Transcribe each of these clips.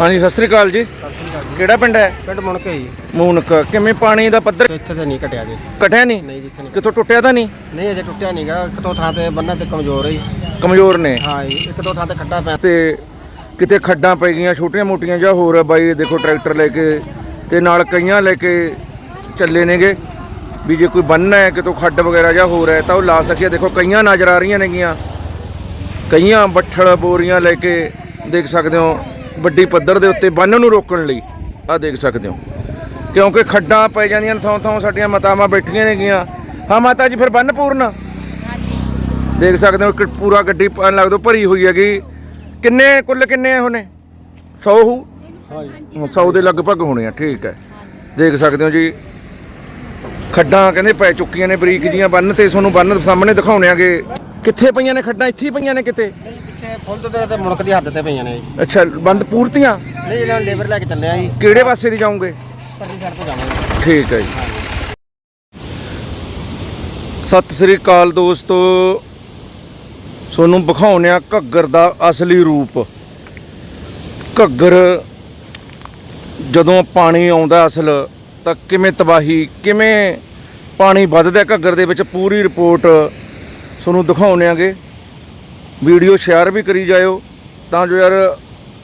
ਹਾਂਜੀ ਸਤਿ ਸ੍ਰੀ ਅਕਾਲ ਜੀ। ਸਤਿ ਸ੍ਰੀ ਅਕਾਲ ਜੀ। ਕਿਹੜਾ ਪਿੰਡ ਹੈ? ਪਿੰਡ ਮੁਣਕੇ ਜੀ। ਮੂਨਕ ਕਿਵੇਂ ਪਾਣੀ ਦਾ ਪੱਧਰ? ਇੱਥੇ ਤੇ ਨਹੀਂ ਘਟਿਆ ਜੀ। ਘਟਿਆ ਨਹੀਂ? ਨਹੀਂ ਜਿੱਥੇ ਨਹੀਂ। ਕਿਤੋਂ ਟੁੱਟਿਆ ਤਾਂ ਨਹੀਂ? ਨਹੀਂ ਅਜੇ ਟੁੱਟਿਆ ਨਹੀਂਗਾ ਇੱਕ ਦੋ ਥਾਂ ਤੇ ਬੰਨਾਂ ਤੇ ਕਮਜ਼ੋਰ ਹੈ ਜੀ। ਕਮਜ਼ੋਰ ਨੇ। ਹਾਂ ਜੀ ਇੱਕ ਦੋ ਥਾਂ ਤੇ ਖੱਡਾ ਪੈ ਤੇ ਕਿਤੇ ਖੱਡਾਂ ਪੈ ਗਈਆਂ ਛੋਟੀਆਂ ਮੋਟੀਆਂ ਜਾਂ ਹੋਰ ਆ। ਬਾਈ ਦੇਖੋ ਟਰੈਕਟਰ ਲੈ ਕੇ ਤੇ ਨਾਲ ਕਈਆਂ ਲੈ ਕੇ ਚੱਲੇ ਨੇਗੇ। ਵੀ ਜੇ ਕੋਈ ਬੰਨ ਹੈ ਕਿਤੋਂ ਖੱਡ ਵਗੈਰਾ ਜਾਂ ਹੋਰ ਹੈ ਤਾਂ ਉਹ ਲਾ ਸਕਿਆ ਦੇਖੋ ਕਈਆਂ ਨਜ਼ਰ ਆ ਰਹੀਆਂ ਨੇਗੀਆਂ। ਕਈਆਂ ਬੱਠਲ ਬੋਰੀਆਂ ਲੈ ਕੇ ਦੇਖ ਸਕਦੇ ਹੋ। ਵੱਡੀ ਪੱਧਰ ਦੇ ਉੱਤੇ ਬੰਨ ਨੂੰ ਰੋਕਣ ਲਈ ਆ ਦੇਖ ਸਕਦੇ ਹੋ। ਕਿਉਂਕਿ ਖੱਡਾਂ ਪੈ ਜਾਂਦੀਆਂ ਨੇ ਥਾਂ ਥਾਂ ਸਾਡੀਆਂ ਮਾਤਾਵਾਂ ਬੈਠੀਆਂ ਨੇਗੀਆਂ ਹਾਂ ਮਾਤਾ ਜੀ ਫਿਰ ਬੰਨ ਪੂਰਨ। ਦੇਖ ਸਕਦੇ ਹੋ ਕਿ ਪੂਰਾ ਗੱਡੀ ਪਾਣ ਲੱਗਦਾ ਭਰੀ ਹੋਈ ਹੈਗੀ। ਕਿੰਨੇ ਕੁੱਲ ਕਿੰਨੇ ਹੁਣੇ? 100 ਹੂ? ਹਾਂ ਜੀ 100 ਦੇ ਲਗਭਗ ਹੋਣੇ ਆ ਠੀਕ ਹੈ। ਦੇਖ ਸਕਦੇ ਹੋ ਜੀ। ਖੱਡਾਂ ਕਹਿੰਦੇ ਪੈ ਚੁੱਕੀਆਂ ਨੇ ਬਰੀਕ ਜੀਆਂ ਬੰਨ ਤੇ ਤੁਹਾਨੂੰ ਬੰਨ ਸਾਹਮਣੇ ਦਿਖਾਉਣੇ ਆਗੇ। ਕਿੱਥੇ ਪਈਆਂ ਨੇ ਖੱਡਾਂ? ਇੱਥੇ ਪਈਆਂ ਨੇ ਕਿਤੇ? ਨਹੀਂ ਪਿੱਛੇ ਫੁੱਲ ਤੇ ਤੇ ਮੁਣਕ ਦੀ ਹੱਦ ਤੇ ਪਈਆਂ ਨੇ ਜੀ। ਅੱਛਾ ਬੰਦ ਪੂਰਤੀਆਂ? ਨਹੀਂ ਜਿਹੜਾ ਲੇਬਰ ਲੈ ਕੇ ਚੱਲਿਆ ਜੀ। ਕਿਹੜੇ ਪਾਸੇ ਦੀ ਜਾਓਗੇ? ਪਰਲੀ ਸਾਈਡ ਤੋਂ ਜਾਵਾਂਗੇ। ਠੀਕ ਹੈ ਜੀ। ਸਤਿ ਸ੍ਰੀ ਅਕਾਲ ਦੋਸਤੋ। ਤੁਹਾਨੂੰ ਵਿਖਾਉਂਦੇ ਆ ਘੱਗਰ ਦਾ ਅਸਲੀ ਰੂਪ। ਘੱਗਰ ਜਦੋਂ ਪਾਣੀ ਆਉਂਦਾ ਅਸਲ ਤਾਂ ਕਿਵੇਂ ਤਬਾਹੀ ਕਿਵੇਂ ਪਾਣੀ ਵੱਧਦਾ ਘੱਗਰ ਦੇ ਵਿੱਚ ਪੂਰੀ ਰਿਪੋਰਟ ਤੁਹਾਨੂੰ ਦਿਖਾਉਂਦੇ ਆਂਗੇ ਵੀਡੀਓ ਸ਼ੇਅਰ ਵੀ ਕਰੀ ਜਾਇਓ, ਤਾਂ ਜੋ ਯਾਰ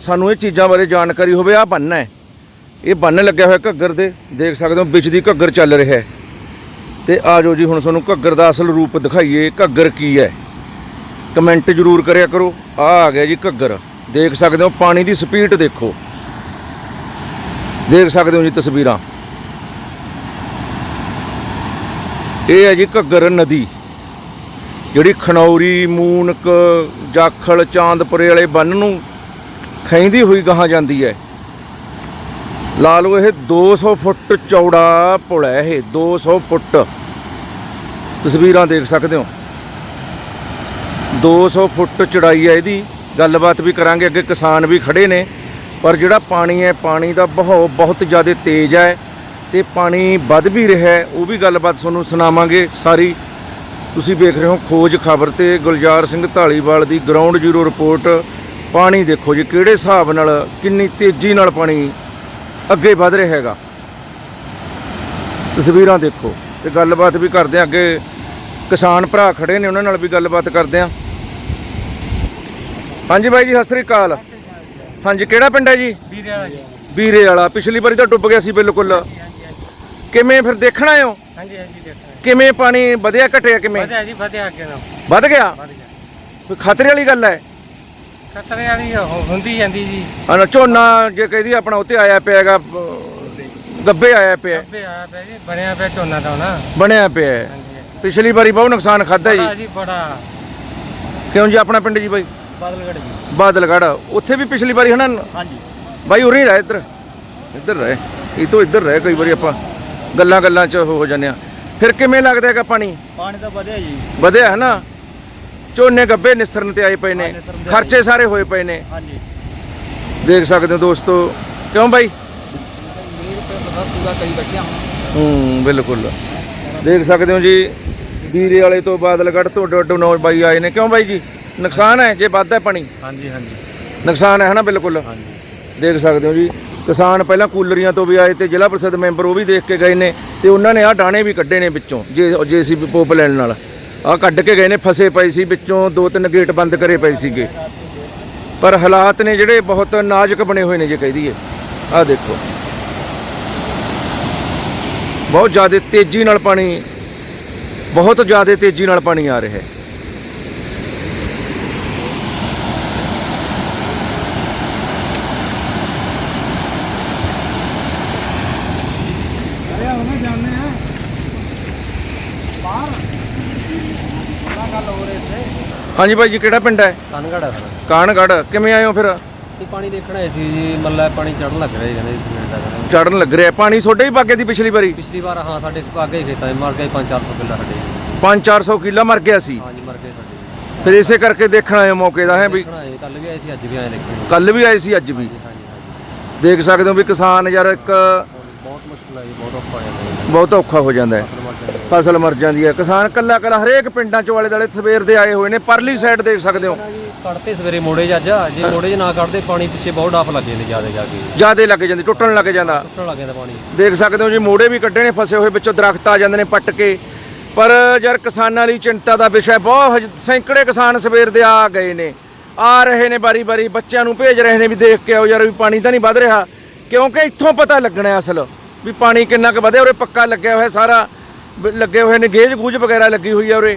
ਸਾਨੂੰ ਇਹ ਚੀਜ਼ਾਂ ਬਾਰੇ ਜਾਣਕਾਰੀ ਹੋਵੇ ਆ ਬੰਨ ਹੈ। ਇਹ ਬੰਨ ਲੱਗਿਆ ਹੋਇਆ ਘੱਗਰ ਦੇ, ਦੇਖ ਸਕਦੇ ਹੋ, ਵਿੱਚ ਦੀ ਘੱਗਰ ਚੱਲ ਰਿਹਾ ਹੈ। ਤੇ ਆ ਜਾਓ ਜੀ, ਹੁਣ ਤੁਹਾਨੂੰ ਘੱਗਰ ਦਾ ਅਸਲ ਰੂਪ ਦਿਖਾਈਏ, ਘੱਗਰ ਕੀ ਹੈ। ਕਮੈਂਟ ਜ਼ਰੂਰ ਕਰਿਆ ਕਰੋ ਆ ਆ ਗਿਆ ਜੀ ਘੱਗਰ। ਦੇਖ ਸਕਦੇ ਹੋ, ਪਾਣੀ ਦੀ ਸਪੀਡ ਦੇਖੋ। ਦੇਖ ਸਕਦੇ ਹੋ ਜੀ ਤਸਵੀਰਾਂ। ਇਹ ਹੈ ਜੀ ਘੱਗਰ ਨਦੀ। ਜਿਹੜੀ ਖਨੌਰੀ, ਮੂਨਕ, ਜਾਖਲ, ਚਾਂਦਪੁਰੇ ਵਾਲੇ ਬੰਨ ਨੂੰ ਖੈਂਦੀ ਹੋਈ ਗਾਹਾਂ ਜਾਂਦੀ ਹੈ ਲਾ ਲਓ ਇਹ 200 ਫੁੱਟ ਚੌੜਾ ਪੁਲ ਹੈ ਇਹ 200 ਫੁੱਟ। ਤਸਵੀਰਾਂ ਦੇਖ ਸਕਦੇ ਹੋ। 200 ਫੁੱਟ ਚੜਾਈ ਹੈ ਇਹਦੀ। ਗੱਲਬਾਤ ਵੀ ਕਰਾਂਗੇ, ਅੱਗੇ ਕਿਸਾਨ ਵੀ ਖੜੇ ਨੇ। ਪਰ ਜਿਹੜਾ ਪਾਣੀ ਹੈ ਪਾਣੀ ਦਾ ਬਹਾਅ ਬਹੁਤ ਜ਼ਿਆਦਾ ਤੇਜ਼ ਹੈ ਤੇ ਪਾਣੀ ਵੱਧ ਵੀ ਰਿਹਾ ਉਹ ਵੀ ਗੱਲਬਾਤ ਤੁਹਾਨੂੰ ਸੁਣਾਵਾਂਗੇ ਸਾਰੀ। ਤੁਸੀਂ ਵੇਖ ਰਹੇ ਹੋ ਖੋਜ ਖਬਰ ਤੇ ਗੁਲਜ਼ਾਰ ਸਿੰਘ ਢਾਲੀਵਾਲ ਦੀ ਗਰਾਊਂਡ ਜ਼ੀਰੋ ਰਿਪੋਰਟ ਪਾਣੀ ਦੇਖੋ ਜੀ ਕਿਹੜੇ ਹਿਸਾਬ ਨਾਲ ਕਿੰਨੀ ਤੇਜ਼ੀ ਨਾਲ ਪਾਣੀ ਅੱਗੇ ਵਧ ਰਿਹਾ ਹੈਗਾ। ਤਸਵੀਰਾਂ ਦੇਖੋ ਤੇ ਗੱਲਬਾਤ ਵੀ ਕਰਦੇ ਆ ਅੱਗੇ ਕਿਸਾਨ ਭਰਾ ਖੜੇ ਨੇ ਉਹਨਾਂ ਨਾਲ ਵੀ ਗੱਲਬਾਤ ਕਰਦੇ ਆ ਹਾਂਜੀ ਬਾਈ ਜੀ ਸਤਿ ਸ੍ਰੀ ਅਕਾਲ। ਹਾਂਜੀ ਕਿਹੜਾ ਪਿੰਡ ਹੈ ਜੀ? ਵੀਰੇ ਵਾਲਾ ਜੀ। ਵੀਰੇ ਵਾਲਾ। ਪਿਛਲੀ ਵਾਰੀ ਤਾਂ ਡੁੱਬ ਗਿਆ ਸੀ ਬਿਲਕੁਲ। ਕਿਵੇਂ ਫਿਰ ਦੇਖਣਾ ਆਇਓ ਹਾਂਜੀ ਹਾਂਜੀ ਦੇਖੋ। ਕਿਵੇਂ ਪਾਣੀ ਵਧਿਆ ਘਟਿਆ ਕਿਵੇਂ? ਵਧਿਆ ਜੀ ਵਧਿਆ ਅੱਗੇ ਨਾ ਵੱਧ ਗਿਆ? ਵਧ ਗਿਆ। ਕੋਈ ਖਤਰੇ ਵਾਲੀ ਗੱਲ ਹੈ। ਖਤਰੇ ਵਾਲੀ ਹੁੰਦੀ ਜਾਂਦੀ ਜੀ। ਹਾਂ ਝੋਨਾ ਜੇ ਕਹਦੀ ਆਪਣਾ ਉੱਤੇ ਆਇਆ ਪਿਆ ਹੈਗਾ ਅਹ, ਗੱਬੇ ਆਇਆ ਪਿਆ। ਹੈ, ਅੱਬੇ ਆਇਆ ਪਿਆ ਜੀ ਬਣਿਆ ਪਿਆ ਝੋਨਾ ਤਾਂ ਨਾ ਬਣਿਆ ਪਿਆ। ਹੈ। ਹਾਂਜੀ। ਪਿਛਲੀ ਵਾਰੀ ਬਹੁਤ ਨੁਕਸਾਨ ਖਾਦਾ ਬੜਾ ਜੀ ਜੀ ਬੜਾ। ਕਿਉਂ ਜੀ ਆਪਣਾ ਪਿੰਡ ਜੀ ਬਾਈ? ਬਾਦਲਗੜ ਜੀ। ਬਾਦਲਗੜ ਉੱਥੇ ਵੀ ਪਿਛਲੀ ਵਾਰੀ ਹਨਾ? ਹਾਂਜੀ। ਬਾਈ ਉਰੇ ਹੀ ਰਹਿ ਇੱਧਰ। ਇੱਧਰ ਰਹਿ। ਇਹ ਤੋਂ ਇੱਧਰ ਰਹਿ ਕਈ ਵਾਰੀ ਆਪਾਂ। ਗੱਲਾਂ ਗੱਲਾਂ 'ਚ ਹੋ ਜਾਂਦੇ ਆ। ਫਿਰ ਕਿਵੇਂ ਲੱਗਦਾ ਹੈਗਾ ਪਾਣੀ? ਪਾਣੀ ਤਾਂ ਵਧਿਆ ਜੀ। ਵਧਿਆ ਹੈ ਨਾ? ਝੋਨੇ ਗੱਬੇ ਨਿਸਰਨ ਤੇ ਆਏ ਪਏ ਨੇ। ਖਰਚੇ ਸਾਰੇ ਹੋਏ ਪਏ ਨੇ। ਹਾਂਜੀ। ਦੇਖ ਸਕਦੇ ਹੋ ਦੋਸਤੋ। ਕਿਉਂ ਬਾਈ? ਹੂੰ ਬਿਲਕੁਲ। ਦੇਖ ਸਕਦੇ ਹੋ ਜੀ ਵੀਰੇ ਵਾਲੇ ਤੋਂ ਬਾਦਲਗੜ੍ਹ ਤੋਂ ਡੋਡੋ ਨੌ ਬਾਈ ਆਏ ਨੇ। ਕਿਉਂ ਬਾਈ ਜੀ? ਨੁਕਸਾਨ ਹੈ ਜੇ ਵੱਧਦਾ ਪਾਣੀ। ਹਾਂਜੀ ਹਾਂਜੀ। ਨੁਕਸਾਨ ਹੈ ਹਨਾ ਬਿਲਕੁਲ। ਹਾਂਜੀ। ਦੇਖ ਸਕਦੇ ਹੋ ਜੀ ਕਿਸਾਨ ਪਹਿਲਾਂ ਕੂਲਰੀਆਂ ਤੋਂ ਵੀ ਆਏ ਤੇ ਜ਼ਿਲ੍ਹਾ ਪਰਿਸ਼ਦ ਮੈਂਬਰ ਉਹ ਵੀ ਦੇਖ ਕੇ ਗਏ ਨੇ ਤੇ ਉਹਨਾਂ ਨੇ ਆਹ ਡਾਣੇ ਵੀ ਕੱਢੇ ਨੇ ਵਿੱਚੋਂ, ਜੇ ਜੇਸੀਬੀ ਪੋਪ ਲੈਣ ਨਾਲ। ਆਹ ਕੱਢ ਕੇ ਗਏ ਨੇ, ਫਸੇ ਪਏ ਸੀ ਵਿੱਚੋਂ, ਦੋ ਤਿੰਨ ਗੇਟ ਬੰਦ ਕਰੇ ਪਏ ਸੀਗੇ। ਪਰ ਹਾਲਾਤ ਨੇ ਜਿਹੜੇ ਬਹੁਤ ਨਾਜ਼ੁਕ ਬਣੇ ਹੋਏ ਨੇ ਜੇ ਕਹਿ ਦਈਏ। ਆਹ ਦੇਖੋ। ਬਹੁਤ ਜ਼ਿਆਦਾ ਤੇਜ਼ੀ ਨਾਲ ਪਾਣੀ, ਬਹੁਤ ਜ਼ਿਆਦਾ ਤੇਜ਼ੀ ਨਾਲ ਪਾਣੀ ਆ ਰਿਹਾ ਹੈ ਅਰੇ ਉਹਨੇ ਜਾਣਦੇ ਆ ਬਾਹਰ ਬੜਾ ਗੱਲ ਹੋ ਰਹੀ ਇੱਥੇ ਹਾਂਜੀ ਬਾਈ ਜੀ ਕਿਹੜਾ ਪਿੰਡ ਹੈ? ਕਨਗੜ ਸਰ ਕਾਨਗੜ੍ਹ ਕਿਵੇਂ ਆਏ ਹੋ ਫਿਰ? ਇਹ ਪਾਣੀ ਦੇਖਣ ਆਏ ਸੀ ਜੀ ਮੱਲਾ ਪਾਣੀ ਚੜਨ ਲੱਗ ਰਿਹਾ ਜੀ ਕਹਿੰਦੇ ਸੀਮੈਂਟ ਦਾ। ਚੜਨ ਲੱਗ ਰਿਹਾ। ਪਾਣੀ ਸੋਡੇ ਹੀ ਪਾਗੇ ਦੀ ਪਿਛਲੀ ਵਾਰੀ? ਪਿਛਲੀ ਵਾਰ ਹਾਂ ਸਾਡੇ ਅੱਗੇ ਹੀ ਖੇਤਾਂ 'ਚ ਮਰ ਗਏ 5-400 ਕਿੱਲਾ ਸਾਡੇ 5-400 ਕਿੱਲਾ ਮਰ ਗਿਆ ਸੀ? ਹਾਂਜੀ ਮਰ ਗਏ ਸਾਡੇ ਫਿਰ ਇਸੇ ਕਰਕੇ ਦੇਖਣ ਆਏ ਹੋ ਮੌਕੇ ਦਾ ਹੈ ਵੀ? ਕੱਲ ਵੀ ਆਏ ਸੀ ਅੱਜ ਵੀ ਆਏ ਦੇਖਣ। ਕੱਲ ਵੀ ਆਏ ਸੀ ਅੱਜ ਵੀ? ਹਾਂਜੀ ਹਾਂਜੀ ਦੇਖ ਸਕਦੇ ਹੋ ਵੀ ਕਿਸਾਨ ਯਾਰ ਇੱਕ ਬਹੁਤ ਮੁਸ਼ਕਲ ਹੈ ਜੀ ਬਹੁਤ ਔਖਾ ਹੋ ਜਾਂਦਾ ਜੀ। ਬਹੁਤ ਔਖਾ ਹੋ ਜਾਂਦਾ ਹੈ। ਫਸਲ ਮਰ ਜਾਂਦੀ ਹੈ। ਜਾਂਦੀ ਕਿਸਾਨ ਕੱਲਾ ਕੱਲਾ ਹਰੇਕ ਪਿੰਡਾਂ ਚ ਵਾਲੇ ਦਾਲੇ ਸਵੇਰ ਦੇ ਆਏ ਹੋਏ ਨੇ। ਪਰਲੀ ਸਾਈਡ ਦੇਖ ਸਕਦੇ ਹੋ। ਕੱਢਤੇ ਸਵੇਰੇ ਮੋੜੇ ਅੱਜ ਜੇ ਮੋੜੇ 'ਚ ਨਾ ਕੱਢਦੇ ਪਾਣੀ ਪਿੱਛੇ ਬਹੁਤ ਡਾਫ ਲੱਗੇ ਨੇ ਜ਼ਿਆਦਾ ਜਾ ਕੇ। ਜਿਆਦੇ ਲੱਗ ਜਾਂਦੀ ਟੁੱਟਣ ਲੱਗ ਜਾਂਦਾ। ਟੁੱਟਣ ਲੱਗ ਜਾਂਦਾ ਪਾਣੀ। ਦੇਖ ਸਕਦੇ ਹੋ ਜੀ ਮੋੜੇ ਵੀ ਕੱਢੇ ਨੇ ਫਸੇ ਹੋਏ ਵਿੱਚੋਂ ਦਰਖਤ ਆ ਜਾਂਦੇ ਨੇ ਪੱਟ ਕੇ। ਪਰ ਯਾਰ ਕਿਸਾਨਾਂ ਲਈ ਚਿੰਤਾ ਦਾ ਵਿਸ਼ਾ। ਬਹੁਤ ਸੈਂਕੜੇ ਕਿਸਾਨ ਸਵੇਰ ਦੇ ਆ ਗਏ ਨੇ। ਆ ਰਹੇ ਨੇ ਬਾਰੀ-ਬਾਰੀ ਬੱਚਿਆਂ ਨੂੰ ਭੇਜ ਰਹੇ ਨੇ ਵੀ ਦੇਖ ਕੇ ਆਓ ਯਾਰ ਵੀ ਪਾਣੀ ਤਾਂ ਨਹੀਂ ਵੱਧ ਰਿਹਾ। ਕਿਉਂਕਿ ਇੱਥੋਂ ਪਤਾ ਲੱਗਣਾ ਅਸਲ ਵੀ ਪਾਣੀ ਕਿੰਨਾ ਕੁ ਵਧਿਆ ਉਰੇ ਪੱਕਾ ਲੱਗਿਆ ਹੋਇਆ ਸਾਰਾ। ਲੱਗੇ ਹੋਏ ਨੇ ਗੇਜ ਗੂਜ ਵਗੈਰਾ ਲੱਗੀ ਹੋਈ ਹੈ ਉਰੇ?